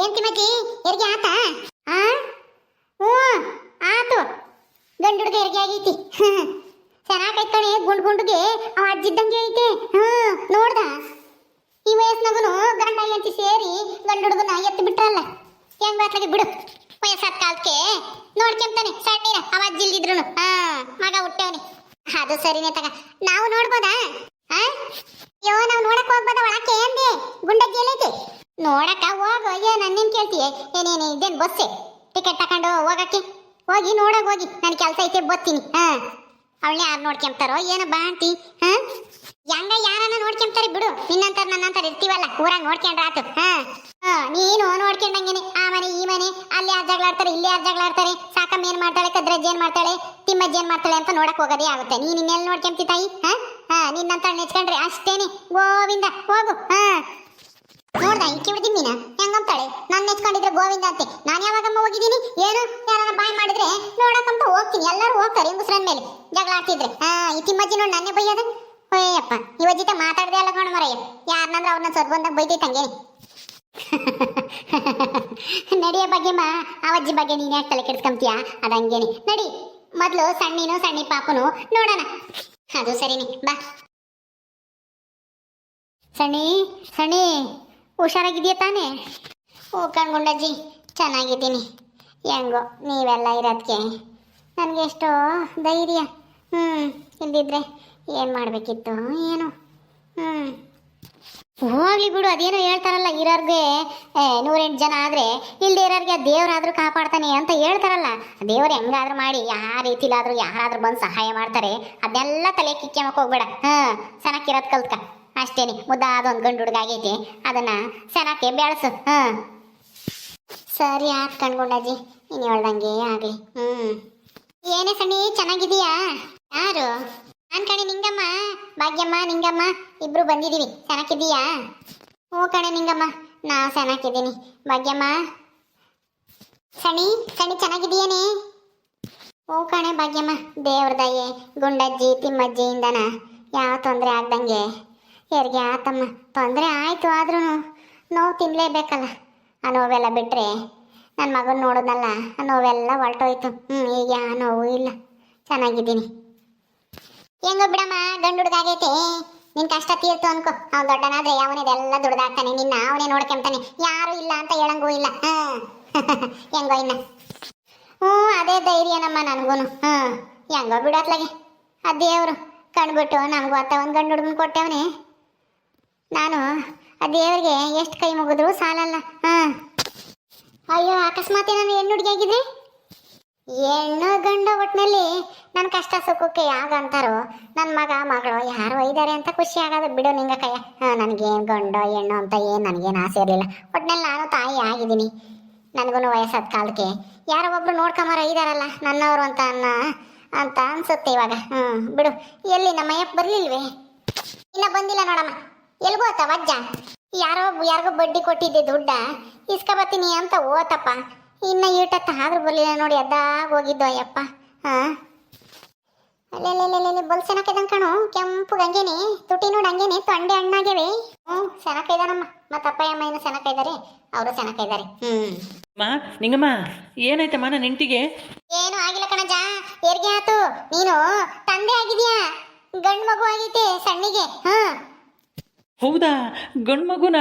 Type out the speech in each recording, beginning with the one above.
ಏನ್ ತಿಮ್ಮಜ್ಜಿ ಹೆರಿಗೆ ಆತ? ಆ? ಹ್ಞೂ, ಆತು. ಗಂಡು ಹುಡುಗ ಹೆರಿಗೆ ಆಗೈತಿ. ಚೆನ್ನಾಗೈತ್ ಕಣೆ, ಗುಂಡ್ ಗುಂಡುಗೆ. ಅವ ಅಜ್ಜಿದ್ದಂಗೆ ಐತೆ. ಹ್ಮ್ ನೋಡ್ದ? ಈ ವಯಸ್ಸಿನಾಗೂ ಗಂಡ ಹೆಂಡತಿ ಸೇರಿ ಗಂಡು ಹುಡುಗನ ಎತ್ತು ಬಿಟ್ರಲ್ಲ. ಹೆಂಗ್ ಬಾತ್ಲಾಗಿ ಬಿಡು. ವಯಸ್ಸಾದ ಕಾಲಕ್ಕೆ ನೋಡ್ಕೊಂತಾನೆ ಸಣ್ಣಿರ ಅವ ಅಜ್ಜಿ ಇಲ್ದಿದ್ರು ಹಾ ಮಗ ಹುಟ್ಟವನೆ ಅದು ಸರಿನೇ ತಗ ನಾವು ನೋಡ್ಬೋದಾ ಆ ಅಯ್ಯೋ ನಾವು ನೋಡಕ್ ಹೋಗ್ಬೋದ ಒಳಕ್ಕೆ ಅಂದೆ ಗುಂಡಜ್ಜಿ ಎಲ್ಲೈತೆ ನೋಡಕ್ಕ ಹೋಗು ಅಯ್ಯೋ ನನ್ನೇನ್ ಕೇಳ್ತೀಯ ಏನೇನು ಇದೇನ್ ಬಸ್ಸೆ ಟಿಕೆಟ್ ತಕೊಂಡು ಹೋಗಕ್ಕೆ ಹೋಗಿ ನೋಡಕ್ ಹೋಗಿ ನನ್ ಕೆಲ್ಸ ಐತೆ ಬತ್ತೀನಿ ಹಾ. ಅವಳೆ ಯಾರು ನೋಡ್ಕೊಂತಾರೋ ಏನೋ ಬಾ ಅಂತಿ ಹಾ. ಹೆಂಗ ಯಾರನ್ನ ನೋಡ್ಕೊಂತಾರೆ ಬಿಡು ನಿನ್ನಂತರ ನನ್ನಂತರ ಇರ್ತೀವಲ್ಲ, ಊರಾಗ ನೋಡ್ಕೊಂಡ್ರ ಆತು, ಹಾ. ನೀನು ನೋಡ್ಕೊಂಡಂಗೇನೆ, ಆ ಮನೆ, ಈ ಮನೆ, ಅಲ್ಲಿ ಯಾರು ಜಗಳಾಡ್ತಾರೆ ಇಲ್ಲಿ ಯಾರು ಜಗಳಾಡ್ತಾರೆ ಸಾಕಮ್ಮ ಏನ್ ಮಾಡ್ತಾಳೆ, ಕದ್ರಜ್ಜಿ ಏನ್ ಮಾಡ್ತಾಳೆ ತಿಮ್ಮ ಏನ್ ಮಾಡ್ತಾಳೆ ಅಂತ ನೋಡಕ್ ಹೋಗೋದೇ ಆಗುತ್ತೆ. ನೀನ್ ಇನ್ನೆಲ್ಲಿ ನೋಡ್ಕೊಂತಿ ತಾಯಿ, ಹಾ. ಹಾ ನಿನ್ನಂತ ನೆಚ್ಕೊಂಡ್ರೆ ಅಷ್ಟೇನೆ, ಗೋವಿಂದ, ಹೋಗು, ಹಾ. ನೋಡ್ದ, ಈ ಹೆಂಗಂತಾಳೆ. ನಾನು ನೆಚ್ಕೊಂಡಿದ್ರೆ ಗೋವಿಂದ ಅಂತೆ. ನಾನು ಯಾವಾಗಮ್ಮ ಹೋಗಿದ್ದೀನಿ? ಏನು? ಯಾರನ್ನ ಬಾಯ್ ಮಾಡಿದ್ರೆ ನೋಡಕ್ಕಂತ ಹೋಗ್ತೀನಿ. ಎಲ್ಲರೂ ಹೋಗ್ತಾರೆ ಹೆಂಗಸ್ರನ್ ಮೇಲೆ. ಜಗಳ ಆಡ್ತಿದ್ರೆ. ಹಾ ಈ ತಿಮ್ಮಜ್ಜಿ ನೋಡಿ ನನ್ನೇ ಬೈಯೋದು? ಅಯ್ಯಪ್ಪ ಇವ ಜೊತೆ ಮಾತಾಡ್ದೆ ಅಲ್ಲ ಕಣ ಮರಯ್ಯ. ಯಾರನ್ನಂದ್ರೆ ಅವ್ರನ್ನ ಸ್ವಲ್ಪ ಬಂದಾಗ ಬೈತೈತಂಗೇನಿ ನಡಿಯ ಬಗ್ಗೆ ಮಾ ಅವಜ್ಜಿ ಬಗ್ಗೆ ನೀನು ಯಾಕೆ ತಲೆ ಕೆಡ್ಸ್ಕೊಂತೀಯ ಅದಂಗೇನಿ ನಡಿ. ಮೊದ್ಲು ಸಣ್ಣಿನೂ ಸಣ್ಣಿ ಪಾಪನು ನೋಡೋಣ. ಅದು ಸರಿನಿ. ಬಾ. ಸಣ್ಣಿ ಸಣ್ಣಿ. ಹುಷಾರಾಗಿದೆಯಾ ತಾನೆ? ಓ ಕಣ್ಗುಂಡಜ್ಜಿ ಚೆನ್ನಾಗಿದ್ದೀನಿ. ಹೆಂಗೋ, ನೀವೆಲ್ಲ ಇರೋದಕ್ಕೆ ನನಗೆ ಎಷ್ಟೋ ಧೈರ್ಯ. ಹ್ಞೂ ಇಲ್ದಿದ್ರೆ ಏನು ಮಾಡಬೇಕಿತ್ತು? ಏನು? ಹ್ಞೂ ಹೋಗ್ಲಿ ಬಿಡು, ಅದೇನೋ ಹೇಳ್ತಾರಲ್ಲ ಇರೋರ್ಗೆ. ನೂರೆಂಟು ಜನ ಆದರೆ ಇಲ್ಲದೆ ಇರೋರಿಗೆ ದೇವರಾದರೂ ಕಾಪಾಡ್ತಾನೆ ಅಂತ ಹೇಳ್ತಾರಲ್ಲ. ದೇವ್ರು ಹೆಂಗಾದ್ರೂ ಮಾಡಿ ಯಾವ ರೀತಿಲಾದರೂ ಯಾರಾದರೂ ಬಂದು ಸಹಾಯ ಮಾಡ್ತಾರೆ. ಅದೆಲ್ಲ ತಲೆ ಕಿಕ್ಕೆ ಹೋಗ್ಬೇಡ. ಹಾಂ ಚೆನ್ನಾಗಿರೋದು ಕಲ್ತ್ಕ. ಅಷ್ಟೇನಿ, ಮುದ್ದಾದ ಒಂದು ಗಂಡು ಹುಡುಗ ಆಗೈತಿ, ಅದನ್ನ ಚೆನ್ನಾಗಿ ಬೆಳೆಸು, ಹಾಂ. ಸರಿ ಆತ್ ಕಣ್ಕೊಂಡಜ್ಜಿ ನೀನು ಹೇಳ್ದಂಗೆ ಆಗ್ಲಿ ಹ್ಞೂ ಏನೇ ಸಣ್ಣಿ ಚೆನ್ನಾಗಿದೀಯಾ ಯಾರು? ನಾನು ಕಣೆ ನಿಂಗಮ್ಮ, ಭಾಗ್ಯಮ್ಮ, ನಿಂಗಮ್ಮ, ಇಬ್ರು ಬಂದಿದೀವಿ ಚೆನ್ನಾಗಿದ್ದೀಯಾ ಹ್ಞೂ ಕಣೆ ನಿಂಗಮ್ಮ ನಾ ಚೆನ್ನಾಗಿದ್ದೀನಿ ಭಾಗ್ಯಮ್ಮ. ಸಣಿ ಸಣಿ ಚೆನ್ನಾಗಿದೀಯೇನೆ ಹ್ಞೂ ಕಣೆ ಭಾಗ್ಯಮ್ಮ, ದೇವ್ರ ದಯೆ, ಗುಂಡಜ್ಜಿ, ತಿಮ್ಮಜ್ಜಿಯಿಂದನ, ಯಾವ ತೊಂದರೆ ಆಗ್ದಂಗೆ. ಹೆರಿಗೆ ಆತಮ್ಮ. ತೊಂದರೆ ಆಯಿತು ಆದ್ರೂ ನೋವು ತಿನ್ನಲೇಬೇಕಲ್ಲ ಆ ನೋವೆಲ್ಲ ಬಿಟ್ಟರೆ ನನ್ನ ಮಗನ ನೋಡಿದ್ನಲ್ಲ ಆ ನೋವೆಲ್ಲ ಹೊರಟೋಯ್ತು ಹ್ಞೂ ಈಗ ಆ ನೋವು ಇಲ್ಲ. ಚೆನ್ನಾಗಿದ್ದೀನಿ. ಹೆಂಗೋ ಬಿಡಮ್ಮ, ಗಂಡು ಹುಡುಗ ಆಗೈತೆ. ನಿನ್ ಕಷ್ಟ ತೀರ್ತು ಅನ್ಕೋ. ಅವ್ನು ದೊಡ್ಡನಾದ್ರೆ ಅವನಿದೆಲ್ಲ ದುಡ್ದಾಕ್ತಾನೆ. ನಿನ್ನ ಅವನೇ ನೋಡ್ಕೊಂತಾನೆ. ಯಾರು ಇಲ್ಲ ಅಂತ ಹೇಳಂಗೂ ಇಲ್ಲ. ಹಾ. ಹೆಂಗೋ ಇನ್ನ. ಹ್ಞೂ, ಅದೇ ಧೈರ್ಯನಮ್ಮ ನನಗೂ ಹ್ಞೂ ಹೆಂಗೋ ಬಿಡತ್ಲಾಗೆ ಆ ದೇವರು. ಕಂಡ್ಬಿಟ್ಟು ನಮಗೂ ಅತ್ತ ಒಂದು ಗಂಡು ಹುಡುಗನ ಕೊಟ್ಟವನೆ. ನಾನು, ಆ ದೇವರಿಗೆ ಎಷ್ಟು ಕೈ ಮುಗಿದ್ರು ಸಾಲಲ್ಲ, ಹಾ. ಅಯ್ಯೋ, ಅಕಸ್ಮಾತ್ ನಾನು ಹೆಣ್ಣು ಹುಡುಗಿ ಆಗಿದ್ರೆ? ಹೆಣ್ಣು ಗಂಡು ಒಟ್ಟಿನಲ್ಲಿ ನನ್ನ ಕಷ್ಟ ಸುಖಕ್ಕೆ ಯಾಗ ಅಂತಾರೋ ನನ್ನ ಮಗ, ಮಗಳು ಯಾರು ಒಯ್ದಾರೆ ಅಂತ ಖುಷಿ ಆಗೋದು. ಬಿಡು ನಿಂಗ ಕೈಯ ಹಾಂ, ನನಗೇನು ಗಂಡು, ಹೆಣ್ಣು ಅಂತ ಏನು, ನನಗೇನು ಆಸೆ ಇರಲಿಲ್ಲ. ಒಟ್ಟಿನಲ್ಲಿ ನಾನು ತಾಯಿ ಆಗಿದ್ದೀನಿ. ನನಗೂ ವಯಸ್ಸಾದ ಕಾಲಕ್ಕೆ. ಯಾರೋ ಒಬ್ರು ನೋಡ್ಕೊಂಬಾರ ಇದಾರಲ್ಲ, ನನ್ನವರು ಅಂತ ಅನ್ನ, ಅಂತ ಅನ್ಸುತ್ತೆ ಇವಾಗ. ಹ್ಞೂ ಬಿಡು. ಎಲ್ಲಿ, ನಮ್ಮ ಅಯ್ಯಪ್ಪ ಬರಲಿಲ್ವೇ? ಇಲ್ಲ, ಬಂದಿಲ್ಲ ನೋಡಮ್ಮ. ಎಲ್ಗೋ ಆತ ವಜ್ಜ? ಯಾರೋ ಯಾರಿಗೋ ಬಡ್ಡಿ ಕೊಟ್ಟಿದ್ದೆ ದುಡ್ಡ. ಇಸ್ಕೊಬತ್ತೀನಿ ಅಂತ ಓತಪ್ಪ. ಇನ್ನ ಈಟತ್ತ ಆದ್ರೂ ಬರಲಿಲ್ಲ ನೋಡಿ ಅದಾಗ ಹೋಗಿದ್ದು ಅಯ್ಯಪ್ಪ. ಹಾ? ಅಲ್ಲೆಲ್ಲೆಲ್ಲೆಲ್ಲೆ ಬಲ್ ಸೆನಕೈದನ್ ಕಣು. ಕೆಂಪು ಗಂಗೆನೆ. ತುಟಿ ನೋಡಿ ಹಂಗೇನೆ. ತೊಂಡೆ ಹಣ್ಣಾಗ್ಯವೆ. ಹ್ಞೂ ಸೆನಕೈದಾನಮ್ಮ ಮತ್ತು ಅಪ್ಪ ಅಮ್ಮ ಏನು ಸೆನಕೈದಾರೆ ಅವರು ಸೆನಕೈದಾರೆ ಹ್ಮ್ ಮಾ ನಿಂಗಮ್ಮ ಏನಾಯ್ತಮ್ಮ ನನ್ನ ಹೆಂಡ್ತಿಗೆ? ಏನು ಆಗಿಲ್ಲ ಕಣಜ. ಹೆರಿಗೆ ಆತು. ನೀನು ತಂದೆ ಆಗಿದ್ಯಾ? ಗಂಡು ಮಗು ಆಗೈತೆ ಸಣ್ಣಿಗೆ. ಹಾ ಹೌದಾ? ಗಂಡು ಮಗುನ?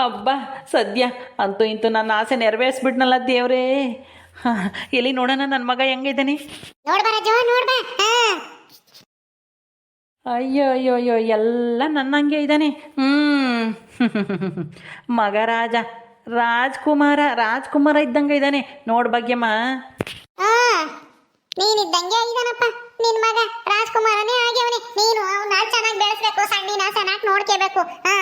ಅಬ್ಬಾ ಸದ್ಯ ಅಂತೂ ಇಂತೂ ನನ್ನ ಆಸೆ ನೆರವೇರಿಸ್ಬಿಟ್ನಲ್ಲ ದೇವ್ರೇ. ಹಾಂ ಎಲ್ಲಿ ನೋಡೋಣ ನನ್ನ ಮಗ ಹೆಂಗಿದ್ದಾನೆ ಅಯ್ಯೋ ಅಯ್ಯೋ ಅಯ್ಯೋ ಎಲ್ಲ ನನ್ನಂಗೆ ಇದ್ದಾನೆ ಹ್ಞೂ ಮಗ ರಾಜ ರಾಜ್ಕುಮಾರ ರಾಜ್ಕುಮಾರ ಇದ್ದಂಗೆ ಇದ್ದಾನೆ ನೋಡ್ ಭಾಗ್ಯಮ್ಮ. ನೀನಿದ್ದಂಗೆ ಆಗಿದಾನಪ್ಪ. ನಿನ್ ಮಗ ರಾಜ್ಕುಮಾರನೇ ಆಗ್ಯವನೆ. ನೀನು ಅವನ್ನ ಚೆನ್ನಾಗಿ ಬೆಳೆಸ್ಬೇಕು ಸಣ್ಣ ಚೆನ್ನಾಗಿ ನೋಡ್ಕೋಬೇಕು. ಹಾ,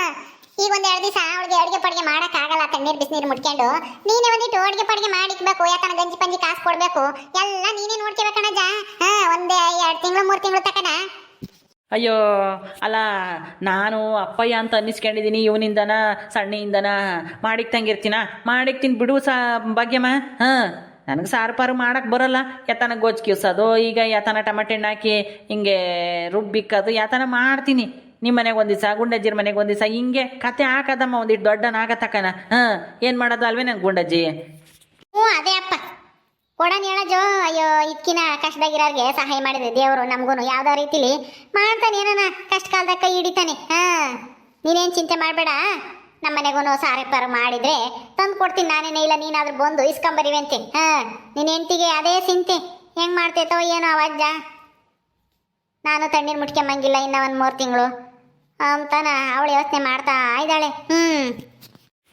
ಈಗ ಒಂದ್ ಎರಡು ದಿವಸ ಅವಳಿಗೆ ಅಡುಗೆ ಪಡಿಗೆ ಮಾಡಕ್ ಆಗಲ್ಲ, ತಣ್ಣೀರ್ ಬಿಸಿನೀರ್ ಮುಟ್ಕೊಂಡು ನೀನೇ ಒಂದಿಟ್ಟು ಅಡುಗೆ ಪಡಿಗೆ ಮಾಡಿಕ್ಬೇಕು ಯಾಕಂದ್ರೆ ಗಂಜಿ ಪಂಜಿ ಕಾಸು ಕೊಡ್ಬೇಕು. ಎಲ್ಲ ನೀನೇ ನೋಡ್ಕೋಬೇಕಣಜ ಹಾ, ಒಂದೇ ಎರಡು ತಿಂಗಳು, ಮೂರು ತಿಂಗಳು ತಕನ. ಅಯ್ಯೋ, ಅಲ್ಲ, ನಾನು ಅಪ್ಪಯ್ಯ ಅಂತ ಅನ್ನಿಸ್ಕೊಂಡಿದ್ದೀನಿ ಇವನಿಂದನ, ಸಣ್ಣಿಯಿಂದನ. ಮಾಡಿಕ್ತಂಗಿರ್ತೀನ? ಮಾಡಿಕ್ತೀನಿ ಬಿಡು ಸಾ, ಭಾಗ್ಯಮ್ಮ. ಹಾಂ. ನನಗೆ ಸಾರು ಪಾರು ಮಾಡಕ್ಕೆ ಬರಲ್ಲ. ಯಾತನ ಗೊಜ್ಜು ಕಿವ್ಸೋದು, ಈಗ ಯಾತನ ಟಮಟೆ ಹಣ್ಣು ಹಾಕಿ ಹಿಂಗೆ ರುಬ್ಬಿಕ್ಕದು ಯಾತನ ಮಾಡ್ತೀನಿ. ನಿಮ್ಮ ಮನೆಗೆ ಒಂದು ದಿವಸ, ಗುಂಡಜ್ಜಿರ ಮನೆಗೆ ಒಂದು ದಿವಸ, ಹಿಂಗೆ ಕತೆ ಹಾಕದಮ್ಮ ಒಂದಿಟ್ಟು ದೊಡ್ಡನಾಗ ತಕನ. ಹಾಂ, ಏನು ಮಾಡೋದು ಅಲ್ವೇ ನಂಗೆ ಗುಂಡಜ್ಜಿ? ಹ್ಞೂ, ಅದೇ ಅಪ್ಪ. ಕೊಡನ್ ಹೇಳಜೋ ಅಯ್ಯೋ ಇದಕ್ಕಿನ ಕಷ್ಟದಾಗಿರೋರಿಗೆ ಸಹಾಯ ಮಾಡಿದೆ ದೇವರು ನಮಗೂ ಯಾವುದೋ ರೀತಿಲಿ ಮಾಡ್ತಾನೆ ಏನನ ಕಷ್ಟ ಕಾಲದಾಗ ಕೈ ಹಿಡಿತಾನೆ. ಹಾಂ, ನೀನೇನು ಚಿಂತೆ ಮಾಡಬೇಡ. ನಮ್ಮ ಮನೆಗೂ ಸಾರೆ ಪಾರು ಮಾಡಿದ್ರೆ ತಂದು ಕೊಡ್ತೀನಿ ನಾನೇನೇ. ಇಲ್ಲ, ನೀನಾದ್ರೂ ಬಂದು ಇಸ್ಕೊಂಬರಿವಂತೆ ಹಾ, ನಿನ್ನ ಹೆಂಡತಿಗೆ ಅದೇ ಸಿಂತೆ ಹೆಂಗ್ ಮಾಡ್ತೈತೋ ಏನೋ ಅವಜ್ಜ ನಾನು ತಣ್ಣೀರು ಮುಟ್ಕೊಂಬಂಗಿಲ್ಲ ಇನ್ನ ಒಂದು ಮೂರು ತಿಂಗಳು. ಅಂತಾನ ಅವಳು ಯೋಚನೆ ಮಾಡ್ತಾ ಇದ್ದಾಳೆ. ಹ್ಮ್.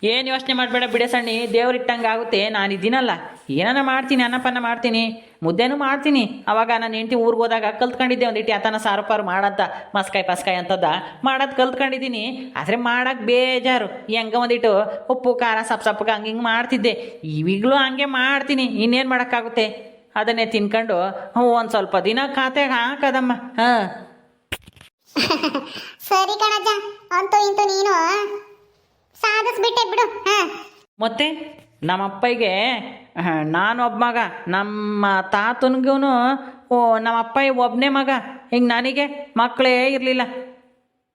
ಏನು ಯೋಚನೆ ಮಾಡಬೇಡ ಬಿಡೆ ಸಣ್ಣಿ. ದೇವ್ರಿಟ್ಟಂಗೆ ಆಗುತ್ತೆ. ನಾನು ಇದ್ದೀನಲ್ಲ ಏನಾನ ಮಾಡ್ತೀನಿ ಅನ್ನಪನ್ನ ಮಾಡ್ತೀನಿ ಮುದ್ದೆನೂ ಮಾಡ್ತೀನಿ. ಅವಾಗ ನಾನು ಹೆಂಡತಿ ಊರಿಗೆ ಹೋದಾಗ ಕಲ್ತ್ಕೊಂಡಿದ್ದೆ ಒಂದಿಟ್ಟು ಅತನ ಸಾರು ಪಾರು ಮಾಡಂತ ಮಸ್ಕಾಯಿ ಪಸ್ಕಾಯಿ ಅಂತದ ಮಾಡೋದು ಕಲ್ತ್ಕೊಂಡಿದ್ದೀನಿ. ಆದರೆ ಮಾಡೋಕ್ಕೆ ಬೇಜಾರು. ಹೆಂಗೆ ಒಂದಿಟ್ಟು ಉಪ್ಪು ಖಾರ ಸಪ್ ಸಪ್ಪಗೆ ಹಂಗೆ ಹಿಂಗೆ ಮಾಡ್ತಿದ್ದೆ. ಈಗಲೂ ಹಂಗೆ ಮಾಡ್ತೀನಿ. ಇನ್ನೇನು ಮಾಡೋಕ್ಕಾಗುತ್ತೆ? ಅದನ್ನೇ ತಿನ್ಕೊಂಡು ಹ್ಞೂ ಒಂದು ಸ್ವಲ್ಪ ದಿನ ಖಾತೆಗೆ ಹಾಕದಮ್ಮ. ಹಾಂ. ಸರಿ ಕಣಜ್ಜ. ಅಂತೂ ಇಂತೂ ನೀನು ಸಾಧಿಸ್ಬಿಟ್ಟೆ ಬಿಡು ಹಾ. ಮತ್ತೆ? ನಮ್ಮ ನಾನು ಒಬ್ಬ ಮಗ, ನಮ್ಮ ತಾತನಿಗೂ ಓ, ನಮ್ಮ ಅಪ್ಪ ಒಬ್ಬನೇ ಮಗ. ಹಿಂಗೆ ನನಗೆ ಮಕ್ಕಳೇ ಇರಲಿಲ್ಲ.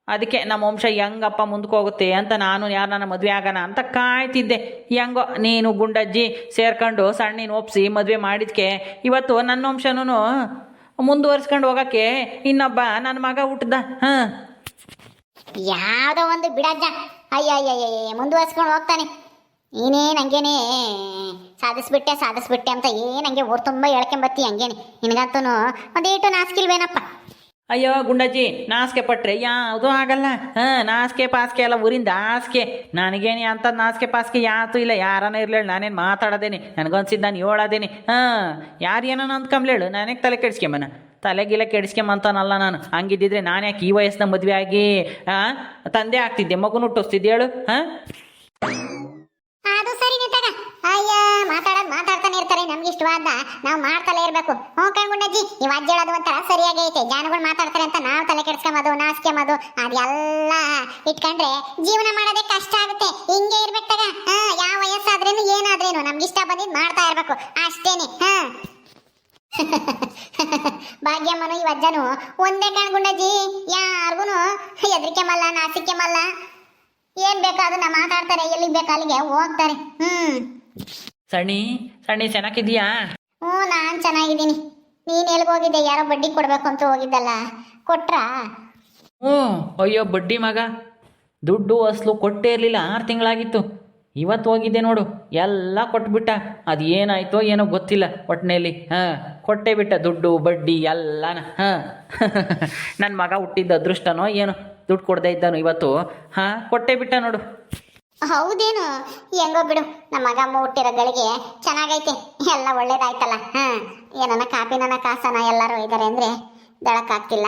ಅದಕ್ಕೆ ನಮ್ಮ ವಂಶ ಹೆಂಗಪ್ಪ ಮುಂದಕ್ಕೆ ಹೋಗುತ್ತೆ ಅಂತ ನಾನು ಯಾರು ನನ್ನ ಮದುವೆ ಆಗೋಣ ಅಂತ ಕಾಯ್ತಿದ್ದೆ. ಹೆಂಗೋ, ನೀನು ಗುಂಡಜ್ಜಿ ಸೇರ್ಕೊಂಡು ಸಣ್ಣಿನ ಒಪ್ಸಿ ಮದುವೆ ಮಾಡಿದ್ಕೆ, ಇವತ್ತು ನನ್ನ ವಂಶನೂ ಮುಂದುವರ್ಸ್ಕೊಂಡು ಹೋಗೋಕ್ಕೆ ಇನ್ನೊಬ್ಬ ನನ್ನ ಮಗ ಹುಟ್ಟದ ಹಾಂ. ಯಾವುದೋ ಒಂದು ಬಿಡಜ್ಜ. ಅಯ್ಯ ಅಯ್ಯ ಮುಂದುವರ್ಸ್ಕೊಂಡು ಹೋಗ್ತಾನೆ. ನೀನೇ ಹಂಗೇನೆ ಸಾಧಿಸ್ಬಿಟ್ಟೆ ಸಾಧಿಸ್ಬಿಟ್ಟೆ ಅಂತ ಏನು ಹಂಗೆ ಊರು ತುಂಬ ಹೇಳ್ಕೊಂಬತ್ತಿ ಹಂಗೇನೆ. ನಿನಗಂತೂ ಒಂದೇಟು ನಾಸ್ಕಿಲ್ವೇನಪ್ಪ ಅಯ್ಯೋ ಗುಂಡಜ್ಜಿ, ನಾಸಿಕೆ ಪಟ್ರೆ, ಯಾವುದೂ ಆಗಲ್ಲ. ಹಾಂ, ನಾಸಿಕೆ, ಪಾಸ್ಕೆ ಎಲ್ಲ ಊರಿಂದ ಆಸ್ಕೆ. ನನಗೇನು ಅಂತ ನಾಸಿಕೆ, ಪಾಸ್ಕೆ ಯಾತು ಇಲ್ಲ. ಯಾರನ್ನ ಇರ್ಲೇಳು ನಾನೇನು ಮಾತಾಡೋದೇನೆ ನನಗನ್ಸಿದ್ದು ನಾನು ಹೇಳೋದೇನೆ. ಹಾಂ, ಯಾರು ಏನೋ ಅಂದ್ಕೊಂಬ್ಲೇಳು ನಾನೇ ತಲೆ ಕೆಡಿಸ್ಕೊಂಬನ. ತಲೆಗಿಲ್ಲ ಕೆಡಿಸ್ಕೊಂಬಂತಾನಲ್ಲ ನಾನು. ಹಂಗಿದ್ದಿದ್ರೆ ನಾನು ಯಾಕೆ ಈ ವಯಸ್ಸಿನ ಮದುವೆ ಆಗಿ ಹಾಂ ತಂದೆ ಆಗ್ತಿದ್ದೆ, ಮಗುನ ಹುಟ್ಟಿಸ್ತಿದ್ದೆ ಹೇಳು, ಹಾಂ ಅದು ಸರಿ ತಗ ಅಯ್ಯ ಮಾತಾಡೋದು ಮಾತಾಡ್ತಾನೆ ಇರ್ತಾರೆ ನಮ್ಗೆ ಇಷ್ಟವಾದ ನಾವು ಮಾಡ್ತಲೇ ಇರಬೇಕು. ಹ್ಞೂ ಕಣ್ಗುಂಡಜ್ಜಿ ನೀವು ಅಜ್ಜ ಹೇಳೋದು ಒಂಥರ ಸರಿಯಾಗಿ ಐತೆ. ಜಾನುಗಳು ಮಾತಾಡ್ತಾರೆ ಅಂತ ನಾವು ತಲೆ ಕೆಡ್ಸ್ಕೊಂಬೋದು ನಾಸ್ಕೊಂಬೋದು ಅದೆಲ್ಲ ಇಟ್ಕೊಂಡ್ರೆ ಜೀವನ ಮಾಡೋದೇ ಕಷ್ಟ ಆಗುತ್ತೆ. ಹಿಂಗೆ ಇರ್ಬೇಕಾಗ ಹಾ, ಯಾವ ವಯಸ್ಸಾದ್ರೇನು, ಏನಾದ್ರೇನು, ನಮ್ಗೆ ಇಷ್ಟ ಬಂದಿದ್ದು ಮಾಡ್ತಾ ಇರ್ಬೇಕು. ಅಷ್ಟೇನೆ. ಹಾ. ಭಾಗ್ಯಮ್ಮನು, ಈ ಅಜ್ಜನು ಒಂದೇ ಕಣ್ಗುಂಡಜ್ಜಿ. ಯಾರಿಗೂ ಹೆದರಿಕೆ ಮಲ್ಲ ನಾಸಿಕೆ ಮಲ್ಲ. ಏನ್ ಬೇಕಾದ್ರೂ ಮಾತಾಡ್ತಾರೆ, ಎಲ್ಲಿಗೆ ಬೇಕಾ ಅಲ್ಲಿಗೆ ಹೋಗ್ತಾರೆ. ಹ್ಮ್. ಸಣ್ಣಿ ಸಣ್ಣಿ ಚೆನ್ನಾಗಿದ್ಯಾ ಹ್ಞೂ ನಾನ್ ಚೆನ್ನಾಗಿದ್ದೀನಿ. ನೀನ್ ಎಲ್ಲಿಗೆ ಹೋಗಿದ್ದೆ? ಯಾರೋ ಬಡ್ಡಿ ಕೊಡ್ಬೇಕು ಅಂತ ಹೋಗಿದ್ದಲ್ಲ. ಕೊಟ್ರಾ? ಹ್ಞೂ ಅಯ್ಯೋ ಬಡ್ಡಿ ಮಗ. ದುಡ್ಡು ಅಸಲು ಕೊಟ್ಟೇ ಇರಲಿಲ್ಲ. ಆರು ತಿಂಗಳಾಗಿತ್ತು. ಇವತ್ತು ಹೋಗಿದ್ದೆ ನೋಡು. ಎಲ್ಲ ಕೊಟ್ಬಿಟ್ಟ. ಅದು ಏನಾಯ್ತೋ ಏನೋ ಗೊತ್ತಿಲ್ಲ ಒಟ್ಟಿನಲ್ಲಿ ಹಾಂ ಕೊಟ್ಟೇ ಬಿಟ್ಟ ದುಡ್ಡು ಬಡ್ಡಿ ಎಲ್ಲನ. ಹಾಂ. ನನ್ನ ಮಗ ಹುಟ್ಟಿದ್ದ ಅದೃಷ್ಟನೋ ಏನೋ ದುಡ್ಡು ಕೊಡದೇ ಇದ್ದಾನು ಇವತ್ತು. ಹಾಂ ಕೊಟ್ಟೇ ಬಿಟ್ಟ ನೋಡು. ಹೌದೇನು? ಹೆಂಗೋ ಬಿಡು, ನಮ್ಮ ಮಗ ಹುಟ್ಟಿರೋ ಗಳಿಗೆ ಚೆನ್ನಾಗೈತೆ, ಎಲ್ಲ ಒಳ್ಳೇದಾಯ್ತಲ್ಲ, ಹಾ? ಏನನ ಕಾಪಿನ ಕಾಸನ ಎಲ್ಲರೂ ಇದಾರೆ ಅಂದ್ರೆ ದಳಕ್ಕಾಗ್ತಿಲ್ಲ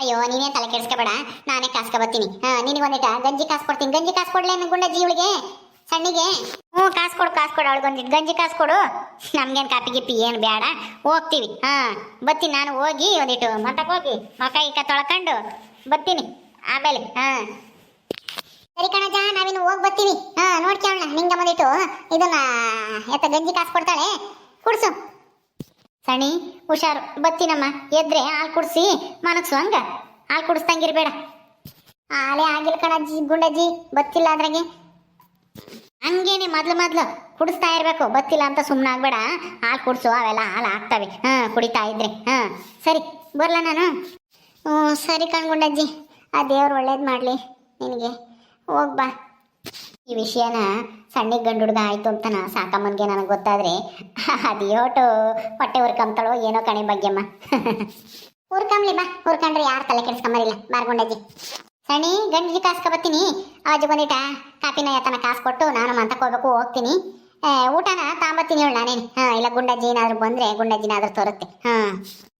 ಅಯ್ಯೋ, ನೀನೇ ತಲೆ ಕೆಡಿಸ್ಕೋಬೇಡ, ನಾನೇ ಕಾಸ್ಕೊ ಬರ್ತೀನಿ ಹಾ, ನಿನಗೆ ಒಂದಿಟ ಗಂಜಿ ಕಾಸು ಕೊಡ್ತೀನಿ. ಗಂಜಿ ಕಾಸು ಕೊಡ್ಲೇನು ಗುಂಡ ಜೀವಳಿಗೆ, ಸಣ್ಣಿಗೆ? ಹ್ಞೂ, ಕಾಸು ಕೊಡು ಕಾಸು ಕೊಡು, ಅವಳಿಗೆ ಒಂದಿಟ್ಟು ಗಂಜಿ ಕಾಸು ಕೊಡು. ನಮ್ಗೇನು ಕಾಪಿ ಗಿಪ್ಪಿ ಏನು ಬೇಡ ಹೋಗ್ತೀವಿ, ಹಾಂ? ಬರ್ತೀನಿ ನಾನು, ಹೋಗಿ ಒಂದಿಟ್ಟು ಮತಕ್ಕೆ ಹೋಗಿ, ಮಕ ಇಕ್ಕ ತೊಳ್ಕೊಂಡು ಬರ್ತೀನಿ ಆಮೇಲೆ, ಹಾ? ಸರಿ ಕಣಜ ನಾವಿನ್ನು ಹೋಗಿ ಬರ್ತೀವಿ. ಹಾ ನೋಡ್ಕೊಳ್ಳೋಣ ನಿಂಗೆ ಬಂದಿಟ್ಟು ಇದನ್ನ, ಎತ್ತ ಗಂಜಿ ಕಾಸು ಕೊಡ್ತಾಳೆ. ಕುಡ್ಸು. ಸಣಿ, ಹುಷಾರು, ಬತ್ತೀನಮ್ಮ, ಎದ್ರೆ ಹಾಲು ಕುಡಿಸಿ, ಮನಗ್ಸು ಹಂಗ. ಹಾಲು ಕುಡಿಸ್ದಂಗಿರ್ಬೇಡ. ಹಾಲೇ ಆಗಿಲ್ಲ ಕಣಜ್ಜಿ, ಗುಂಡಜ್ಜಿ, ಬತ್ತಿಲ್ಲ ಅದ್ರಾಗೆ. ಹಂಗೇನೆ ಮೊದ್ಲು ಮೊದ್ಲು ಕುಡಿಸ್ತಾ ಇರಬೇಕು. ಬತ್ತಿಲ್ಲ ಅಂತ ಸುಮ್ಮನೆ ಆಗ್ಬೇಡ. ಹಾಲು ಕುಡಿಸು, ಅವೆಲ್ಲ ಹಾಲು ಆಗ್ತವೆ. ಹಾ, ಕುಡಿತಾ ಇದ್ರೆ. ಹಾ, ಸರಿ, ಬರ್ಲ ನಾನು? ಹ್ಞೂ ಸರಿ ಕಣ್ಗುಂಡಜ್ಜಿ ಆ ದೇವ್ರು ಒಳ್ಳೇದು ಮಾಡಲಿ ನಿನಗೆ. ಹೋಗ್ಬಾ. ಈ ವಿಷಯನ ಸಣ್ಣಿಗೆ ಗಂಡು ಹುಡ್ಗ ಆಯ್ತು ಅಂತ ಸಾಕಮ್ಮನ್ಗೆ ನನಗೆ ಗೊತ್ತಾದ್ರೆ. ಅದು ಯೋಟು ಹೊಟ್ಟೆ ಉರ್ಕಂತಾಳೋ ಏನೋ ಕಣೆ ಭಾಗ್ಯಮ್ಮ. ಉರ್ಕಂಬ್ಲಿ ಬಾ, ಉರ್ಕಂಡ್ರೆ ಯಾರು ತಲೆ ಕೆಡ್ಸ್ಕೊಂಬರಿಲ್ಲ. ಬಾರ್ಗುಂಡಜ್ಜಿ. ಸಣಿ ಗಂಡಿಗೆ ಕಾಸ್ಕೊ ಬರ್ತೀನಿ ಅಜ್ಜಿ ಬಂದಿಟ ಕಾಪಿನ ಯತನ ಕಾಸು ಕೊಟ್ಟು ನಾನು ಮಂತಕ್ಕೆ ಹೋಗ್ಬೇಕು, ಹೋಗ್ತೀನಿ. ಊಟನ ತಾಂಬತ್ತೀನಿ ಹೇಳು ನಾನೇನು. ಹಾಂ, ಇಲ್ಲ ಗುಂಡಜ್ಜಿ ಏನಾದರೂ ಬಂದರೆ ಗುಂಡಜ್ಜಿನಾದ್ರೂ ತೋರುತ್ತೆ. ಹಾಂ.